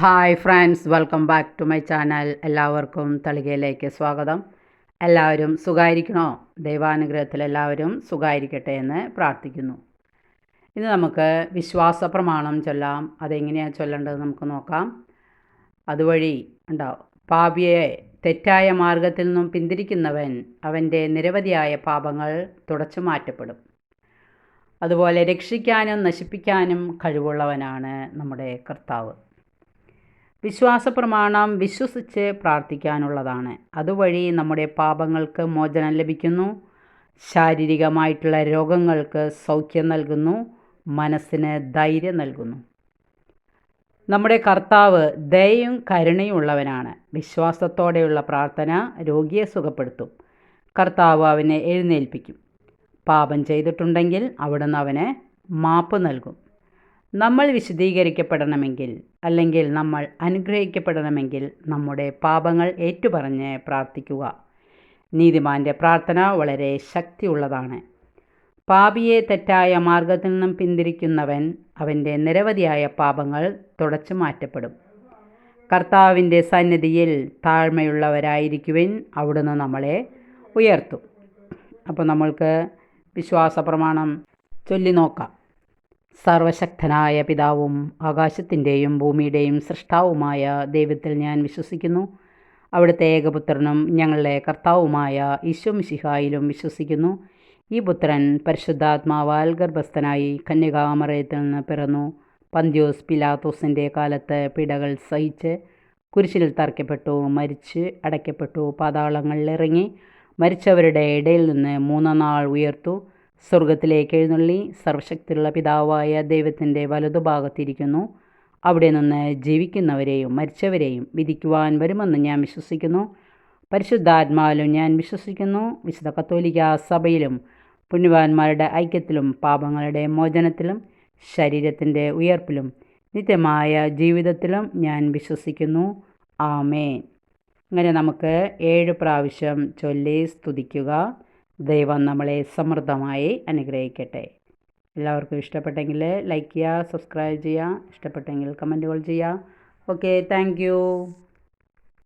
Hi friends welcome back to my channel എല്ലാവർക്കും തളികയിലേക്ക് സ്വാഗതം. എല്ലാവരും സുഖമായിരിക്കണോ ദൈവാനുഗ്രഹത്തിൽ എല്ലാവരും സുഖമായിരിക്കട്ടെ എന്ന് പ്രാർത്ഥിക്കുന്നു. ഇന്ന് നമുക്ക് വിശ്വാസ പ്രമാണം ചൊല്ലാം. അതെങ്ങനെയാണ് ചൊല്ലേണ്ടത് നമുക്ക് നോക്കാം. അതുവഴി ഉണ്ടാവും പാപിയെ തെറ്റായ മാർഗത്തിൽ നിന്നും പിന്തിരിക്കുന്നവൻ അവന്റെ നിരവധിയായ പാപങ്ങൾ തുടച്ചു മാറ്റപ്പെടും. അതുപോലെ രക്ഷിക്കാനും നശിപ്പിക്കാനും കഴിവുള്ളവനാണ് നമ്മുടെ കർത്താവ്. വിശ്വാസ പ്രമാണം വിശ്വസിച്ച് പ്രാർത്ഥിക്കാനുള്ളതാണ്. അതുവഴി നമ്മുടെ പാപങ്ങൾക്ക് മോചനം ലഭിക്കുന്നു. ശാരീരികമായിട്ടുള്ള രോഗങ്ങൾക്ക് സൗഖ്യം നൽകുന്നു. മനസ്സിന് ധൈര്യം നൽകുന്നു. നമ്മുടെ കർത്താവ് ദയയും കരുണയും ഉള്ളവനാണ്. വിശ്വാസത്തോടെയുള്ള പ്രാർത്ഥന രോഗിയെ സുഖപ്പെടുത്തും. കർത്താവ് അവനെ എഴുന്നേൽപ്പിക്കും. പാപം ചെയ്തിട്ടുണ്ടെങ്കിൽ അവിടുന്ന് അവന് മാപ്പ് നൽകും. നമ്മൾ വിശദീകരിക്കപ്പെടണമെങ്കിൽ അല്ലെങ്കിൽ നമ്മൾ അനുഗ്രഹിക്കപ്പെടണമെങ്കിൽ നമ്മുടെ പാപങ്ങൾ ഏറ്റുപറഞ്ഞ് പ്രാർത്ഥിക്കുക. നീതിമാന്റെ പ്രാർത്ഥന വളരെ ശക്തിയുള്ളതാണ്. പാപിയെ തെറ്റായ മാർഗത്തിൽ നിന്നും പിന്തിരിക്കുന്നവൻ അവന്റെ നിരവധിയായ പാപങ്ങൾ തുടച്ചു മാറ്റപ്പെടും. കർത്താവിന്റെ സന്നിധിയിൽ താഴ്മയുള്ളവരായിരിക്കുവിൻ അവിടുന്ന് നമ്മളെ ഉയർത്തും. അപ്പോൾ നമ്മൾക്ക് വിശ്വാസ പ്രമാണം ചൊല്ലി നോക്കാം. സർവശക്തനായ പിതാവും ആകാശത്തിന്റെയും ഭൂമിയുടെയും സൃഷ്ടാവുമായ ദൈവത്തിൽ ഞാൻ വിശ്വസിക്കുന്നു. അവിടുത്തെ ഏകപുത്രനും ഞങ്ങളുടെ കർത്താവുമായ ഈശ്വമിശിഹായിലും വിശ്വസിക്കുന്നു. ഈ പുത്രൻ പരിശുദ്ധാത്മാവാൽ ഗർഭസ്ഥനായി കന്യകാമറയത്തിൽ നിന്ന് പിറന്നു. പന്ത്യോസ് പിലാത്തോസിന്റെ കാലത്ത് പിടകൾ സഹിച്ച് കുരിശിൽ തറയ്ക്കപ്പെട്ടു മരിച്ച് അടയ്ക്കപ്പെട്ടു പാതാളങ്ങളിലിറങ്ങി മരിച്ചവരുടെ ഇടയിൽ നിന്ന് മൂന്നാം നാൾ ഉയർത്തു. സ്വർഗത്തിലേക്ക് എഴുന്നള്ളി സർവശക്തിയുള്ള പിതാവായ ദൈവത്തിന്റെ വലതുഭാഗത്തിരിക്കുന്നു. അവിടെ നിന്ന് ജീവിക്കുന്നവരെയും മരിച്ചവരെയും വിധിക്കുവാൻ വരുമെന്ന് ഞാൻ വിശ്വസിക്കുന്നു. പരിശുദ്ധാത്മാവിലും ഞാൻ വിശ്വസിക്കുന്നു. വിശുദ്ധ കത്തോലിക്ക സഭയിലും പുണ്യവാന്മാരുടെ ഐക്യത്തിലും പാപങ്ങളുടെ മോചനത്തിലും ശരീരത്തിന്റെ ഉയർപ്പിലും നിത്യമായ ജീവിതത്തിലും ഞാൻ വിശ്വസിക്കുന്നു. ആമേൻ. അങ്ങനെ നമുക്ക് ഏഴ് പ്രാവശ്യം ചൊല്ലി സ്തുതിക്കുക. ദൈവം നമ്മളെ സമൃദ്ധമായി അനുഗ്രഹിക്കട്ടെ. എല്ലാവർക്കും ഇഷ്ടപ്പെട്ടെങ്കിൽ ലൈക്ക് ചെയ്യുക സബ്സ്ക്രൈബ് ചെയ്യുക ഇഷ്ടപ്പെട്ടെങ്കിൽ കമന്റുകൾ ചെയ്യുക. Okay thank